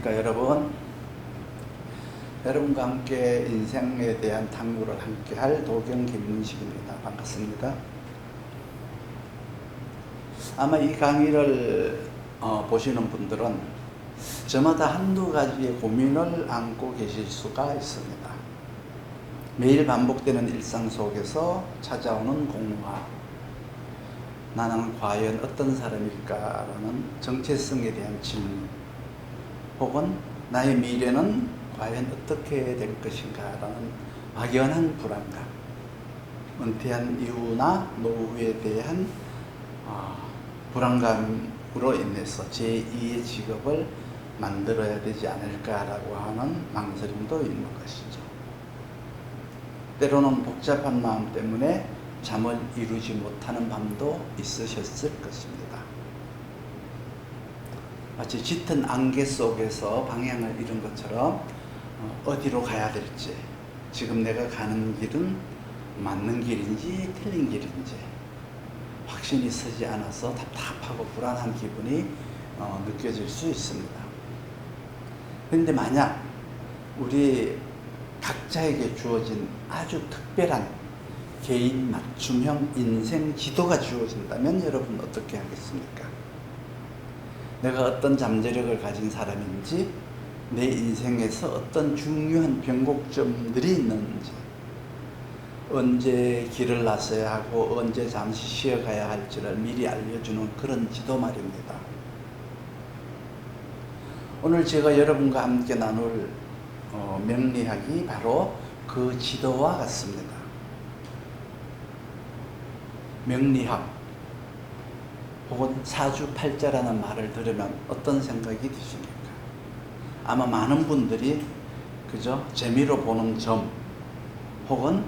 안녕하십니까 여러분? 여러분과 함께 인생에 대한 탐구를 함께 할 도경 김문식입니다. 반갑습니다. 아마 이 강의를 어, 보시는 분들은 저마다 한두 가지의 고민을 안고 계실 수가 있습니다. 매일 반복되는 일상 속에서 찾아오는 공허함 나는 과연 어떤 사람일까라는 정체성에 대한 질문 혹은 나의 미래는 과연 어떻게 될 것인가라는 막연한 불안감 은퇴한 이후나 노후에 대한 어, 불안감으로 인해서 제2의 직업을 만들어야 되지 않을까라고 하는 망설임도 있는 것이죠. 때로는 복잡한 마음 때문에 잠을 이루지 못하는 밤도 있으셨을 것입니다. 마치 짙은 안개 속에서 방향을 잃은 것처럼 어, 어디로 가야 될지, 지금 내가 가는 길은 맞는 길인지 틀린 길인지 확신이 서지 않아서 답답하고 불안한 기분이 어, 느껴질 수 있습니다. 그런데 만약 우리 각자에게 주어진 아주 특별한 개인 맞춤형 인생 지도가 주어진다면 여러분 어떻게 하겠습니까? 내가 어떤 잠재력을 가진 사람인지 내 인생에서 어떤 중요한 변곡점들이 있는지 언제 길을 나서야 하고 언제 잠시 쉬어가야 할지를 미리 알려주는 그런 지도 말입니다. 오늘 제가 여러분과 함께 나눌 어, 명리학이 바로 그 지도와 같습니다. 명리학 혹은 사주팔자라는 말을 들으면 어떤 생각이 드십니까? 아마 많은 분들이 그저 재미로 보는 점 혹은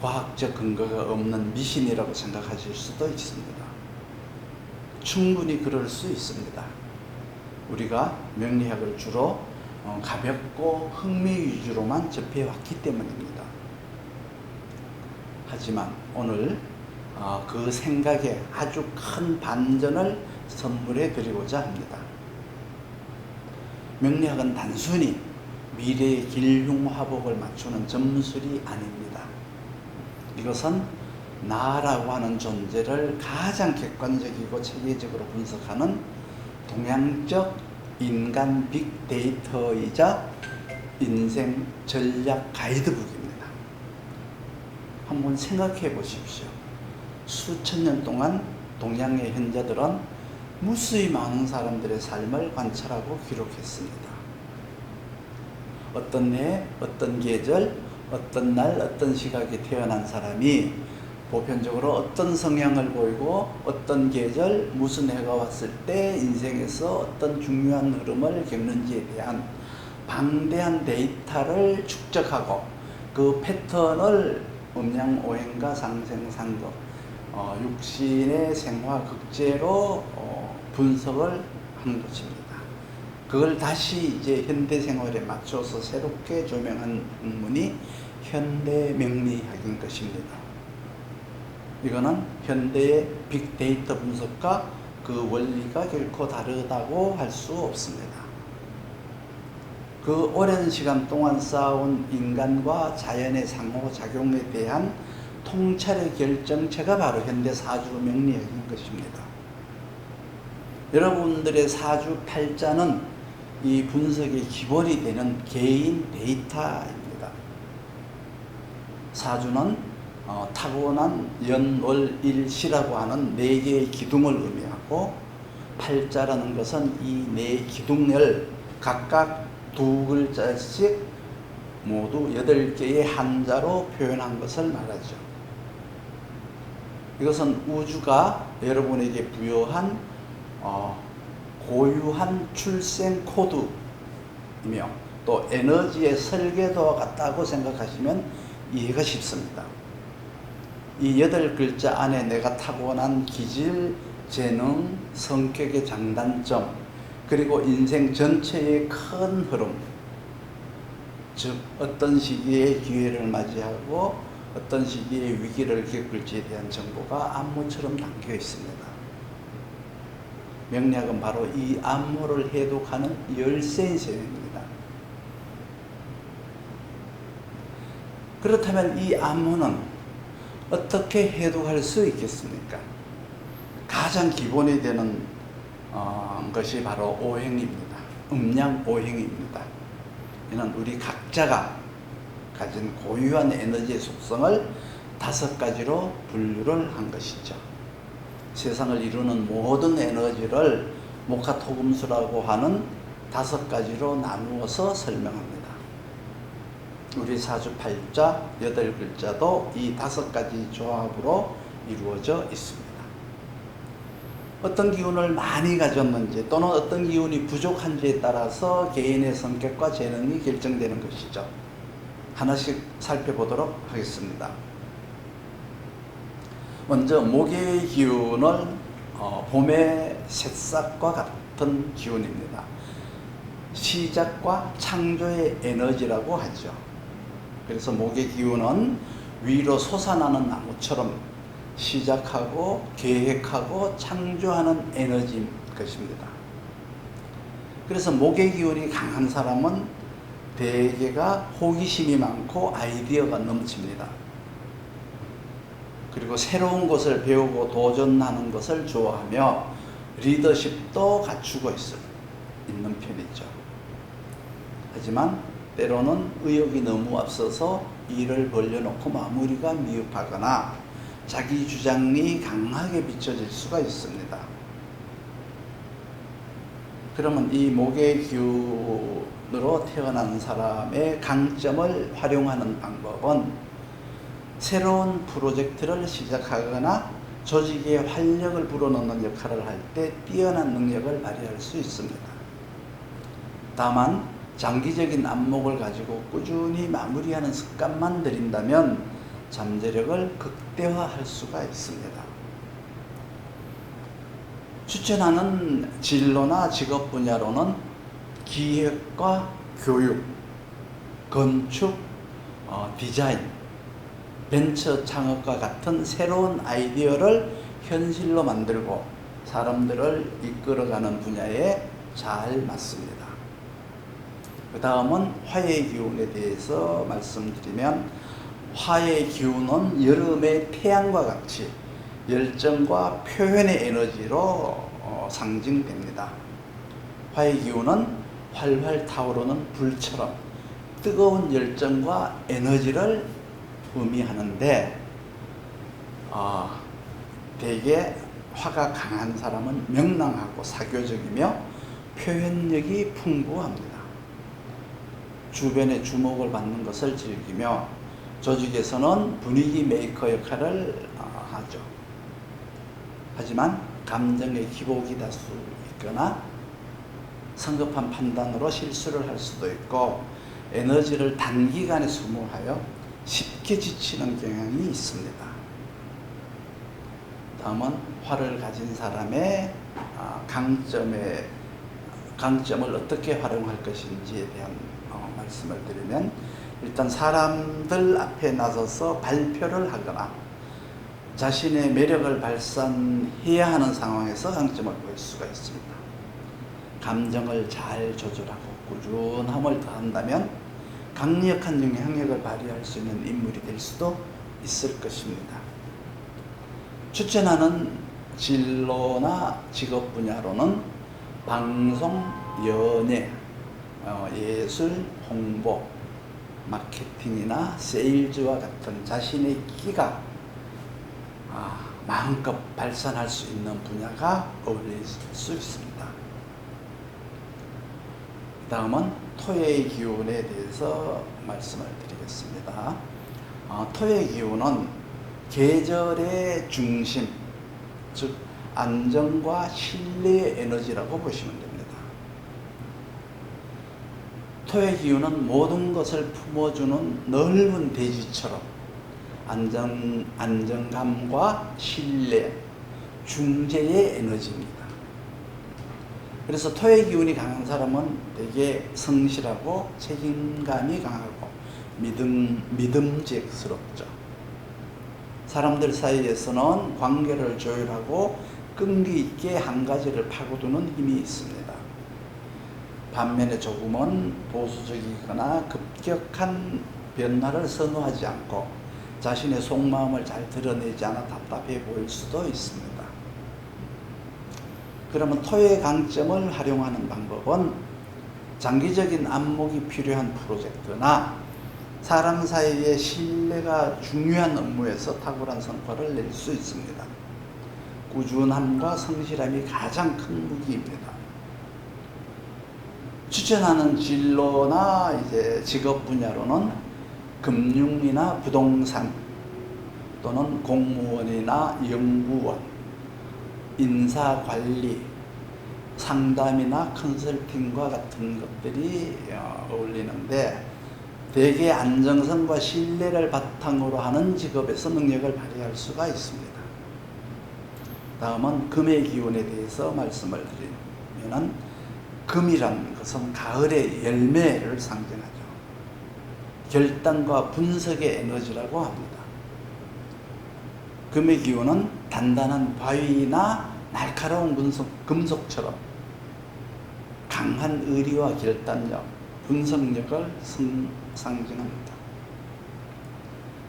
과학적 근거가 없는 미신이라고 생각하실 수도 있습니다. 충분히 그럴 수 있습니다. 우리가 명리학을 주로 어, 가볍고 흥미 위주로만 접해왔기 때문입니다. 하지만 오늘 어, 그 생각에 아주 큰 반전을 선물해 드리고자 합니다. 명리학은 단순히 미래의 길흉화복을 맞추는 점술이 아닙니다. 이것은 나라고 하는 존재를 가장 객관적이고 체계적으로 분석하는 동양적 인간 빅데이터이자 인생 전략 가이드북입니다. 한번 생각해 보십시오. 수천 년 동안 동양의 현자들은 무수히 많은 사람들의 삶을 관찰하고 기록했습니다. 어떤 해, 어떤 계절, 어떤 날, 어떤 시각에 태어난 사람이 보편적으로 어떤 성향을 보이고 어떤 계절, 무슨 해가 왔을 때 인생에서 어떤 중요한 흐름을 겪는지에 대한 방대한 데이터를 축적하고 그 패턴을 음양 오행과 상생상극 어, 육신의 생화 극제로 어, 분석을 한 것입니다. 그걸 다시 이제 현대 생활에 맞춰서 새롭게 조명한 학문이 현대 명리학인 것입니다. 이거는 현대의 빅데이터 분석과 그 원리가 결코 다르다고 할 수 없습니다. 그 오랜 시간 동안 쌓아온 인간과 자연의 상호작용에 대한 통찰의 결정체가 바로 현대 사주 명리학인 것입니다. 여러분들의 사주 팔자는 이 분석의 기본이 되는 개인 데이터입니다. 사주는 어, 타고난 연월일시라고 하는 네 개의 기둥을 의미하고 팔자라는 것은 이 네 기둥을 각각 두 글자씩 모두 여덟 개의 한자로 표현한 것을 말하죠. 이것은 우주가 여러분에게 부여한 어, 고유한 출생 코드이며 또 에너지의 설계도와 같다고 생각하시면 이해가 쉽습니다. 이 여덟 글자 안에 내가 타고난 기질, 재능, 성격의 장단점, 그리고 인생 전체의 큰 흐름, 즉 어떤 시기에 기회를 맞이하고 어떤 시기에 위기를 겪을지에 대한 정보가 안무처럼 담겨 있습니다. 명략은 바로 이 안무를 해독하는 열쇠인 셈입니다. 그렇다면 이 안무는 어떻게 해독할 수 있겠습니까? 가장 기본이 되는 어, 것이 바로 오행입니다. 음양 오행입니다. 이는 우리 각자가 가진 고유한 에너지의 속성을 다섯 가지로 분류를 한 것이죠. 세상을 이루는 모든 에너지를 목화토금수라고 하는 다섯 가지로 나누어서 설명합니다. 우리 사주팔자 여덟 글자도 이 다섯 가지 조합으로 이루어져 있습니다. 어떤 기운을 많이 가졌는지 또는 어떤 기운이 부족한지에 따라서 개인의 성격과 재능이 결정되는 것이죠. 하나씩 살펴보도록 하겠습니다. 먼저 목의 기운은 어, 봄의 새싹과 같은 기운입니다. 시작과 창조의 에너지라고 하죠. 그래서 목의 기운은 위로 솟아나는 나무처럼 시작하고 계획하고 창조하는 에너지인 것입니다. 그래서 목의 기운이 강한 사람은 대개가 호기심이 많고 아이디어가 넘칩니다. 그리고 새로운 것을 배우고 도전하는 것을 좋아하며 리더십도 갖추고 있을, 있는 편이죠. 하지만 때로는 의욕이 너무 앞서서 일을 벌려놓고 마무리가 미흡하거나 자기 주장이 강하게 비춰질 수가 있습니다. 그러면 이 목의 기운 으로 태어난 사람의 강점을 활용하는 방법은 새로운 프로젝트를 시작하거나 조직에 활력을 불어넣는 역할을 할 때 뛰어난 능력을 발휘할 수 있습니다. 다만 장기적인 안목을 가지고 꾸준히 마무리하는 습관만 들인다면 잠재력을 극대화할 수가 있습니다. 추천하는 진로나 직업 분야로는 기획과 교육, 건축, 어, 디자인, 벤처 창업과 같은 새로운 아이디어를 현실로 만들고 사람들을 이끌어가는 분야에 잘 맞습니다. 그 다음은 화의 기운에 대해서 말씀드리면 화의 기운은 여름의 태양과 같이 열정과 표현의 에너지로 어, 상징됩니다. 화의 기운은 활활 타오르는 불처럼 뜨거운 열정과 에너지를 의미하는데 어, 대개 화가 강한 사람은 명랑하고 사교적이며 표현력이 풍부합니다. 주변의 주목을 받는 것을 즐기며 조직에서는 분위기 메이커 역할을 어, 하죠. 하지만 감정의 기복이 다수 있거나 성급한 판단으로 실수를 할 수도 있고 에너지를 단기간에 소모하여 쉽게 지치는 경향이 있습니다. 다음은 화를 가진 사람의 아, 강점의 강점을 어떻게 활용할 것인지에 대한 어, 말씀을 드리면 일단 사람들 앞에 나서서 발표를 하거나 자신의 매력을 발산해야 하는 상황에서 강점을 보일 수가 있습니다. 감정을 잘 조절하고 꾸준함을 더한다면 강력한 영향력을 발휘할 수 있는 인물이 될 수도 있을 것입니다. 추천하는 진로나 직업 분야로는 방송, 연예, 어, 예술, 홍보, 마케팅이나 세일즈와 같은 자신의 끼가 아, 마음껏 발산할 수 있는 분야가 어울릴 수 있습니다. 다음은 토의 기운에 대해서 말씀을 드리겠습니다. 어, 토의 기운은 계절의 중심, 즉 안정과 신뢰의 에너지라고 보시면 됩니다. 토의 기운은 모든 것을 품어주는 넓은 대지처럼 안정, 안정감과 신뢰, 중재의 에너지입니다. 그래서 토의 기운이 강한 사람은 되게 성실하고 책임감이 강하고 믿음, 믿음직스럽죠. 사람들 사이에서는 관계를 조율하고 끈기 있게 한 가지를 파고드는 힘이 있습니다. 반면에 조금은 보수적이거나 급격한 변화를 선호하지 않고 자신의 속마음을 잘 드러내지 않아 답답해 보일 수도 있습니다. 그러면 토의 강점을 활용하는 방법은 장기적인 안목이 필요한 프로젝트나 사람 사이의 신뢰가 중요한 업무에서 탁월한 성과를 낼 수 있습니다. 꾸준함과 성실함이 가장 큰 무기입니다. 추천하는 진로나 이제 직업 분야로는 금융이나 부동산 또는 공무원이나 연구원, 인사관리, 상담이나 컨설팅과 같은 것들이 어, 어울리는데 대개 안정성과 신뢰를 바탕으로 하는 직업에서 능력을 발휘할 수가 있습니다. 다음은 금의 기운에 대해서 말씀을 드리면은 금이라는 것은 가을의 열매를 상징하죠. 결단과 분석의 에너지라고 합니다. 금의 기운은 단단한 바위나 날카로운 금속, 금속처럼 강한 의리와 결단력, 분석력을 성, 상징합니다.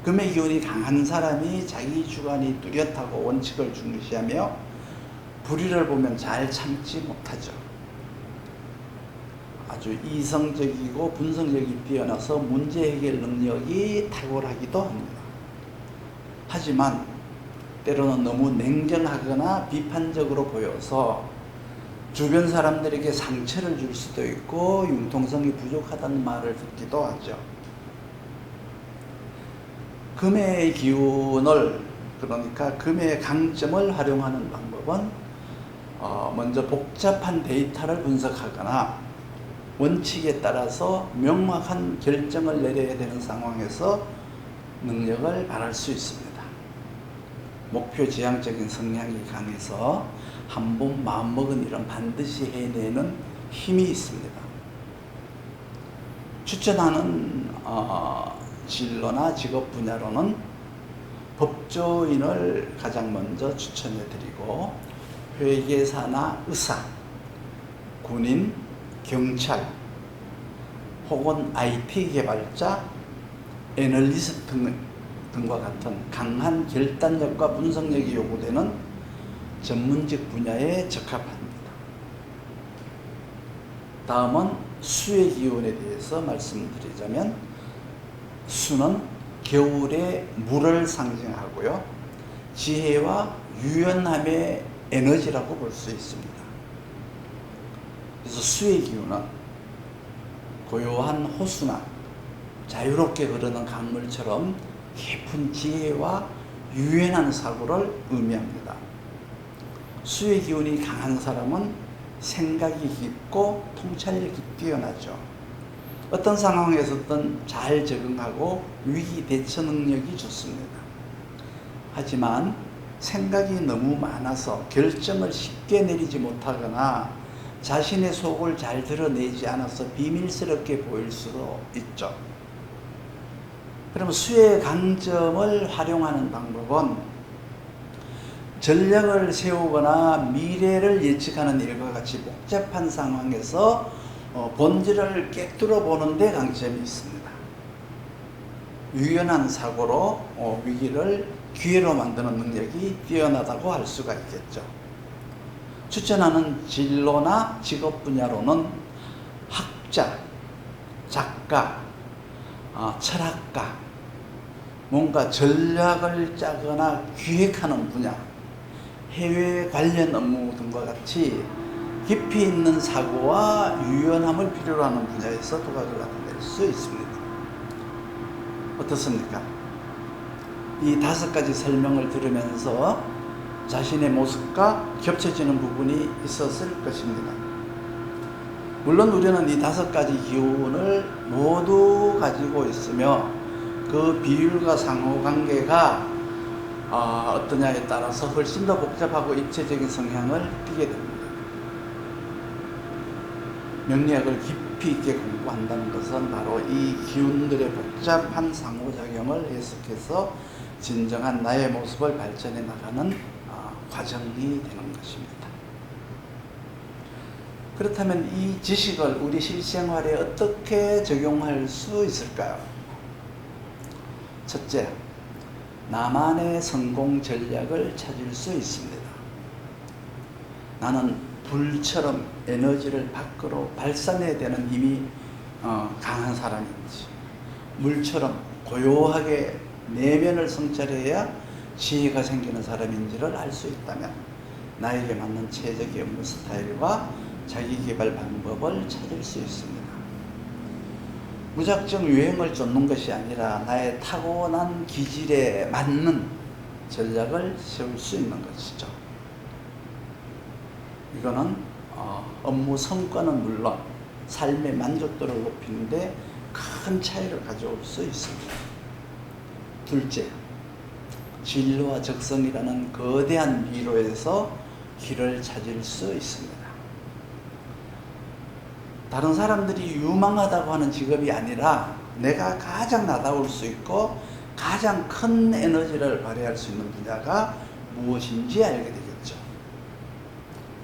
금의 기운이 강한 사람이 자기 주관이 뚜렷하고 원칙을 중시하며 불의를 보면 잘 참지 못하죠. 아주 이성적이고 분석력이 뛰어나서 문제 해결 능력이 탁월하기도 합니다. 하지만 때로는 너무 냉정하거나 비판적으로 보여서 주변 사람들에게 상처를 줄 수도 있고 융통성이 부족하다는 말을 듣기도 하죠. 금의 기운을 그러니까 금의 강점을 활용하는 방법은 어, 먼저 복잡한 데이터를 분석하거나 원칙에 따라서 명확한 결정을 내려야 되는 상황에서 능력을 발할 수 있습니다. 목표 지향적인 성향이 강해서 한 번 마음먹은 일은 반드시 해내는 힘이 있습니다. 추천하는 어, 진로나 직업 분야로는 법조인을 가장 먼저 추천해 드리고 회계사나 의사, 군인, 경찰 혹은 IT 개발자, 애널리스트 등, 등과 같은 강한 결단력과 분석력이 요구되는 전문직 분야에 적합합니다. 다음은 수의 기운에 대해서 말씀드리자면 수는 겨울의 물을 상징하고요. 지혜와 유연함의 에너지라고 볼 수 있습니다. 그래서 수의 기운은 고요한 호수나 자유롭게 흐르는 강물처럼 깊은 지혜와 유연한 사고를 의미합니다. 수의 기운이 강한 사람은 생각이 깊고 통찰력이 뛰어나죠. 어떤 상황에서든 잘 적응하고 위기 대처 능력이 좋습니다. 하지만 생각이 너무 많아서 결정을 쉽게 내리지 못하거나 자신의 속을 잘 드러내지 않아서 비밀스럽게 보일 수도 있죠. 그럼 수의 강점을 활용하는 방법은 전략을 세우거나 미래를 예측하는 일과 같이 복잡한 상황에서 어, 본질을 깨뜨려 보는데 강점이 있습니다. 유연한 사고로 어, 위기를 기회로 만드는 능력이 뛰어나다고 할 수가 있겠죠. 추천하는 진로나 직업 분야로는 학자, 작가, 어, 철학가, 뭔가 전략을 짜거나 기획하는 분야, 해외 관련 업무 등과 같이 깊이 있는 사고와 유연함을 필요로 하는 분야에서 두각을 나타낼 수 있습니다. 어떻습니까? 이 다섯 가지 설명을 들으면서 자신의 모습과 겹쳐지는 부분이 있었을 것입니다. 물론 우리는 이 다섯 가지 기운을 모두 가지고 있으며 그 비율과 상호 관계가 어, 어떠냐에 따라서 훨씬 더 복잡하고 입체적인 성향을 띠게 됩니다. 명리학을 깊이 있게 공부한다는 것은 바로 이 기운들의 복잡한 상호작용을 해석해서 진정한 나의 모습을 발전해 나가는 어, 과정이 되는 것입니다. 그렇다면 이 지식을 우리 실생활에 어떻게 적용할 수 있을까요? 첫째, 나만의 성공 전략을 찾을 수 있습니다. 나는 불처럼 에너지를 밖으로 발산해야 되는 힘이 어, 강한 사람인지, 물처럼 고요하게 내면을 성찰해야 지혜가 생기는 사람인지를 알 수 있다면 나에게 맞는 최적의 업무 스타일과 자기 개발 방법을 찾을 수 있습니다. 무작정 유행을 쫓는 것이 아니라 나의 타고난 기질에 맞는 전략을 세울 수 있는 것이죠. 이거는 어, 업무 성과는 물론 삶의 만족도를 높이는데 큰 차이를 가져올 수 있습니다. 둘째, 진로와 적성이라는 거대한 미로에서 길을 찾을 수 있습니다. 다른 사람들이 유망하다고 하는 직업이 아니라 내가 가장 나다울 수 있고 가장 큰 에너지를 발휘할 수 있는 분야가 무엇인지 알게 되겠죠.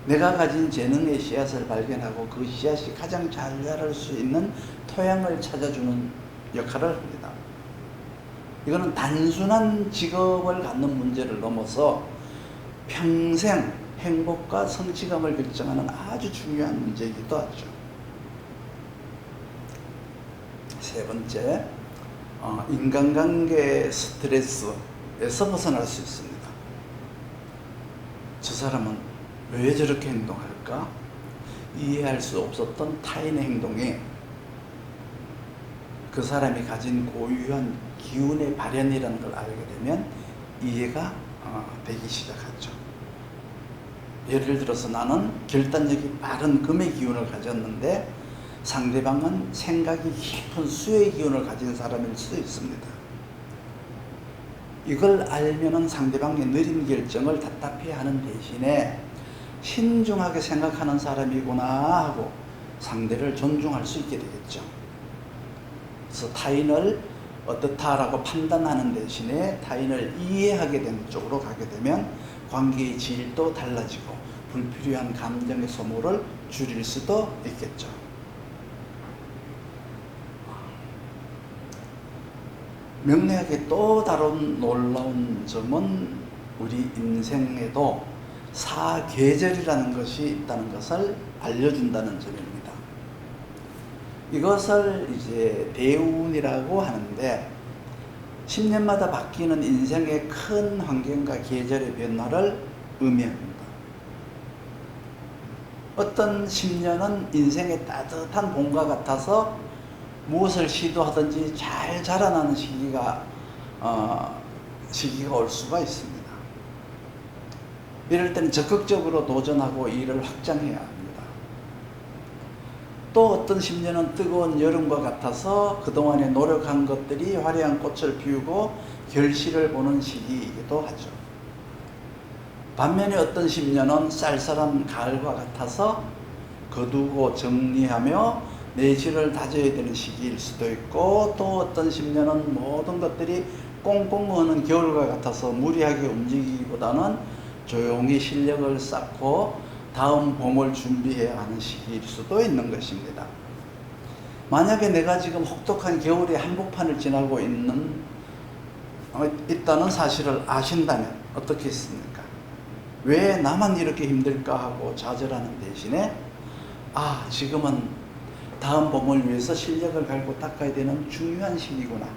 내가 가진 재능의 씨앗을 발견하고 그 씨앗이 가장 잘 자랄 수 있는 토양을 찾아주는 역할을 합니다. 이거는 단순한 직업을 갖는 문제를 넘어서 평생 행복과 성취감을 결정하는 아주 중요한 문제이기도 하죠. 세 번째, 어, 인간관계 스트레스에서 벗어날 수 있습니다. 저 사람은 왜 저렇게 행동할까? 이해할 수 없었던 타인의 행동이 그 사람이 가진 고유한 기운의 발현이라는 걸 알게 되면 이해가 어, 되기 시작하죠. 예를 들어서 나는 결단력이 빠른 금의 기운을 가졌는데 상대방은 생각이 깊은 수의 기운을 가진 사람일 수 있습니다. 이걸 알면은 상대방의 느린 결정을 답답해 하는 대신에 신중하게 생각하는 사람이구나 하고 상대를 존중할 수 있게 되겠죠. 그래서 타인을 어떻다라고 판단하는 대신에 타인을 이해하게 되는 쪽으로 가게 되면 관계의 질도 달라지고 불필요한 감정의 소모를 줄일 수도 있겠죠. 명리학의 또 다른 놀라운 점은 우리 인생에도 사계절이라는 것이 있다는 것을 알려준다는 점입니다. 이것을 이제 대운이라고 하는데 10년마다 바뀌는 인생의 큰 환경과 계절의 변화를 의미합니다. 어떤 10년은 인생의 따뜻한 봄과 같아서 무엇을 시도하든지 잘 자라나는 시기가 어, 시기가 올 수가 있습니다. 이럴 때는 적극적으로 도전하고 일을 확장해야 합니다. 또 어떤 10년은 뜨거운 여름과 같아서 그동안에 노력한 것들이 화려한 꽃을 피우고 결실을 보는 시기이기도 하죠. 반면에 어떤 10년은 쌀쌀한 가을과 같아서 거두고 정리하며 내실을 다져야 되는 시기일 수도 있고 또 어떤 10년은 모든 것들이 꽁꽁 어는 겨울과 같아서 무리하게 움직이기보다는 조용히 실력을 쌓고 다음 봄을 준비해야 하는 시기일 수도 있는 것입니다. 만약에 내가 지금 혹독한 겨울의 한복판을 지나고 있는 어, 있다는 사실을 아신다면 어떻게 했습니까? 왜 나만 이렇게 힘들까 하고 좌절하는 대신에 아 지금은 다음 봄을 위해서 실력을 갈고 닦아야 되는 중요한 시기구나.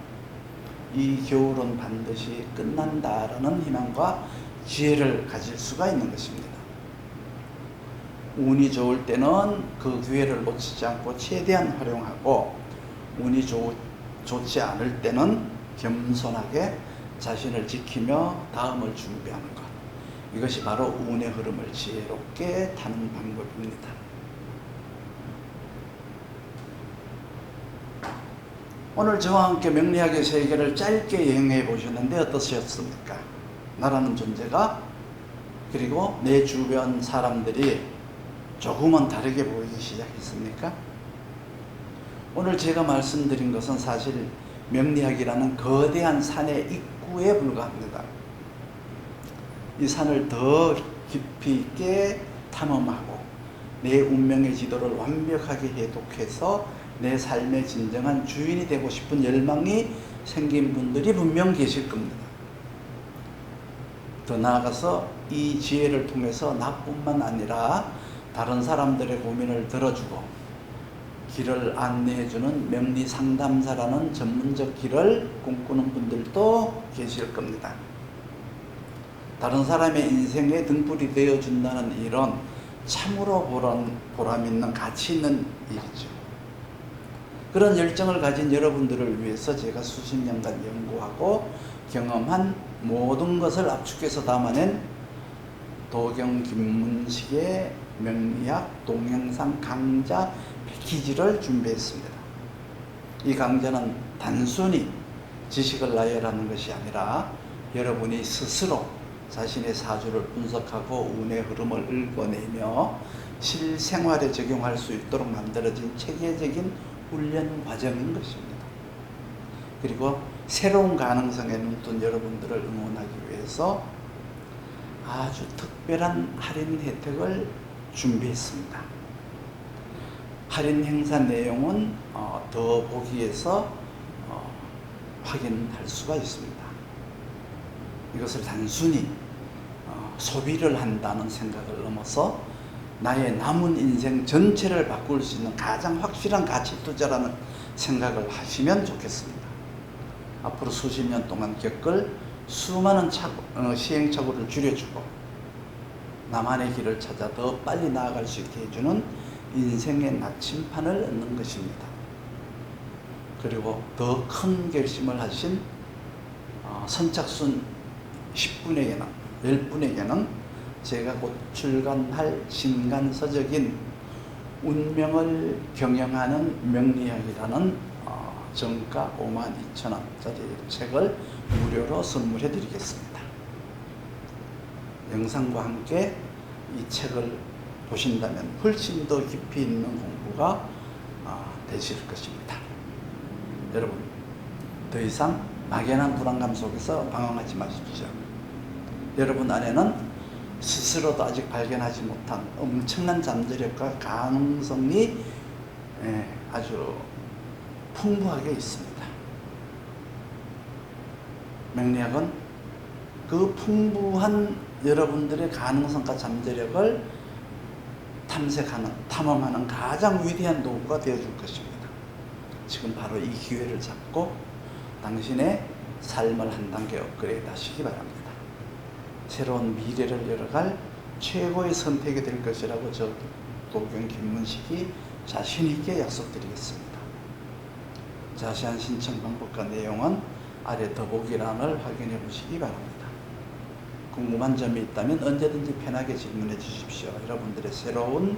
이 겨울은 반드시 끝난다라는 희망과 지혜를 가질 수가 있는 것입니다. 운이 좋을 때는 그 기회를 놓치지 않고 최대한 활용하고 운이 좋, 좋지 않을 때는 겸손하게 자신을 지키며 다음을 준비하는 것. 이것이 바로 운의 흐름을 지혜롭게 타는 방법입니다. 오늘 저와 함께 명리학의 세계를 짧게 여행해 보셨는데 어떠셨습니까? 나라는 존재가 그리고 내 주변 사람들이 조금은 다르게 보이기 시작했습니까? 오늘 제가 말씀드린 것은 사실 명리학이라는 거대한 산의 입구에 불과합니다. 이 산을 더 깊이 있게 탐험하고 내 운명의 지도를 완벽하게 해독해서 내 삶의 진정한 주인이 되고 싶은 열망이 생긴 분들이 분명 계실 겁니다. 더 나아가서 이 지혜를 통해서 나뿐만 아니라 다른 사람들의 고민을 들어주고 길을 안내해주는 명리 상담사라는 전문적 길을 꿈꾸는 분들도 계실 겁니다. 다른 사람의 인생에 등불이 되어준다는 일은 참으로 보람, 보람 있는 가치 있는 일이죠. 그런 열정을 가진 여러분들을 위해서 제가 수십 년간 연구하고 경험한 모든 것을 압축해서 담아낸 도경 김문식의 명리학 동영상 강좌 패키지를 준비했습니다. 이 강좌는 단순히 지식을 나열하는 것이 아니라 여러분이 스스로 자신의 사주를 분석하고 운의 흐름을 읽어내며 실생활에 적용할 수 있도록 만들어진 체계적인 훈련 과정인 것입니다. 그리고 새로운 가능성에 눈뜬 여러분들을 응원하기 위해서 아주 특별한 할인 혜택을 준비했습니다. 할인 행사 내용은 어, 더 보기에서 어, 확인할 수가 있습니다. 이것을 단순히 어, 소비를 한다는 생각을 넘어서 나의 남은 인생 전체를 바꿀 수 있는 가장 확실한 가치 투자라는 생각을 하시면 좋겠습니다. 앞으로 수십 년 동안 겪을 수많은 착오, 어, 시행착오를 줄여주고 나만의 길을 찾아 더 빨리 나아갈 수 있게 해주는 인생의 나침판을 얻는 것입니다. 그리고 더 큰 결심을 하신 어, 선착순 10분에게는 10분에게는 제가 곧 출간할 신간 서적인 운명을 경영하는 명리학이라는 어, 정가 5만 2천 원짜리 책을 무료로 선물해 드리겠습니다. 영상과 함께 이 책을 보신다면 훨씬 더 깊이 있는 공부가 어, 되실 것입니다. 여러분, 더 이상 막연한 불안감 속에서 방황하지 마십시오. 여러분 안에는 스스로도 아직 발견하지 못한 엄청난 잠재력과 가능성이 예, 아주 풍부하게 있습니다. 명리학은 그 풍부한 여러분들의 가능성과 잠재력을 탐색하는, 탐험하는 가장 위대한 도구가 되어줄 것입니다. 지금 바로 이 기회를 잡고 당신의 삶을 한 단계 업그레이드 하시기 바랍니다. 새로운 미래를 열어갈 최고의 선택이 될 것이라고 저 도경 김문식이 자신 있게 약속드리겠습니다. 자세한 신청 방법과 내용은 아래 더보기란을 확인해 보시기 바랍니다. 궁금한 점이 있다면 언제든지 편하게 질문해 주십시오. 여러분들의 새로운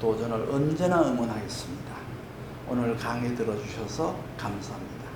도전을 언제나 응원하겠습니다. 오늘 강의 들어주셔서 감사합니다.